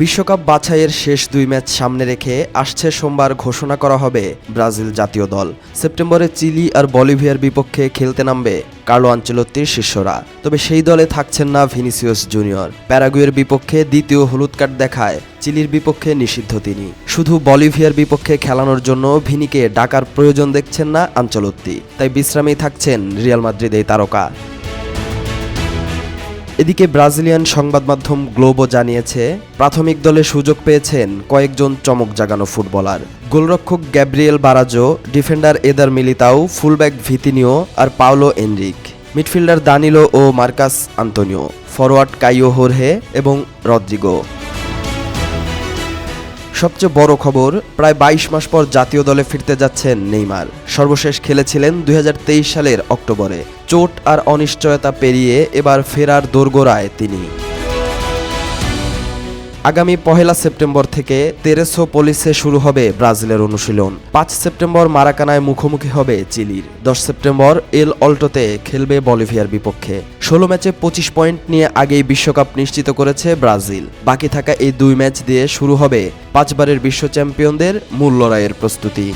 বিশ্বকাপ বাছাইয়ের শেষ দুই ম্যাচ সামনে রেখে আসছে সোমবার ঘোষণা করা হবে ব্রাজিল জাতীয় দল। সেপ্টেম্বরে চিলি আর বলিভিয়ার বিপক্ষে খেলতে নামবে কার্লো আঞ্চলত্তির শিষ্যরা। তবে সেই দলে থাকছেন না ভিনিসিয়াস জুনিয়র। প্যারাগুয়ের বিপক্ষে দ্বিতীয় হলুদ কার্ড দেখায় চিলির বিপক্ষে নিষিদ্ধ তিনি। শুধু বলিভিয়ার বিপক্ষে খেলানোর জন্য ভিনিকে ডাকার প্রয়োজন দেখছেন না আঞ্চলত্তি। তাই বিশ্রামেই থাকছেন রিয়াল মাদ্রিদ এই তারকা। এদিকে ব্রাজিলিয়ান সংবাদ মাধ্যম গ্লোবো জানিয়েছে, প্রাথমিক দলে সুযোগ পেয়েছেন কয়েকজন চমক জাগানো ফুটবলার। গোলরক্ষক Gabriel বারাজো, defender Eder Militao, fullback Vitinho আর পাওলো এনরিক। মিডফিল্ডার দানিলো ও মার্কাস আন্তোনিও। ফরওয়ার্ড কাইও হোরহে এবং রদ্রিগো। সবচেয়ে বড় খবর, প্রায় বাইশ মাস পর জাতীয় দলে ফিরতে যাচ্ছেন নেইমার। সর্বশেষ খেলেছিলেন দুই হাজার তেইশ সালের অক্টোবরে। চোট আর অনিশ্চয়তা পেরিয়ে এবার ফেরার দোরগোড়ায় তিনি। আগামী পহেলা সেপ্টেম্বর থেকে তেরেসো পলিসে শুরু হবে ব্রাজিলের অনুশীলন। পাঁচ সেপ্টেম্বর মারাকানায় মুখোমুখি হবে চিলির। দশ সেপ্টেম্বর এল অল্টোতে খেলবে বলিভিয়ার বিপক্ষে। ষোলো ম্যাচে পঁচিশ পয়েন্ট নিয়ে আগেই বিশ্বকাপ নিশ্চিত করেছে ব্রাজিল। বাকি থাকা এই দুই ম্যাচ দিয়ে শুরু হবে পাঁচবারের বিশ্ব চ্যাম্পিয়নদের মূল লড়াইয়ের প্রস্তুতি।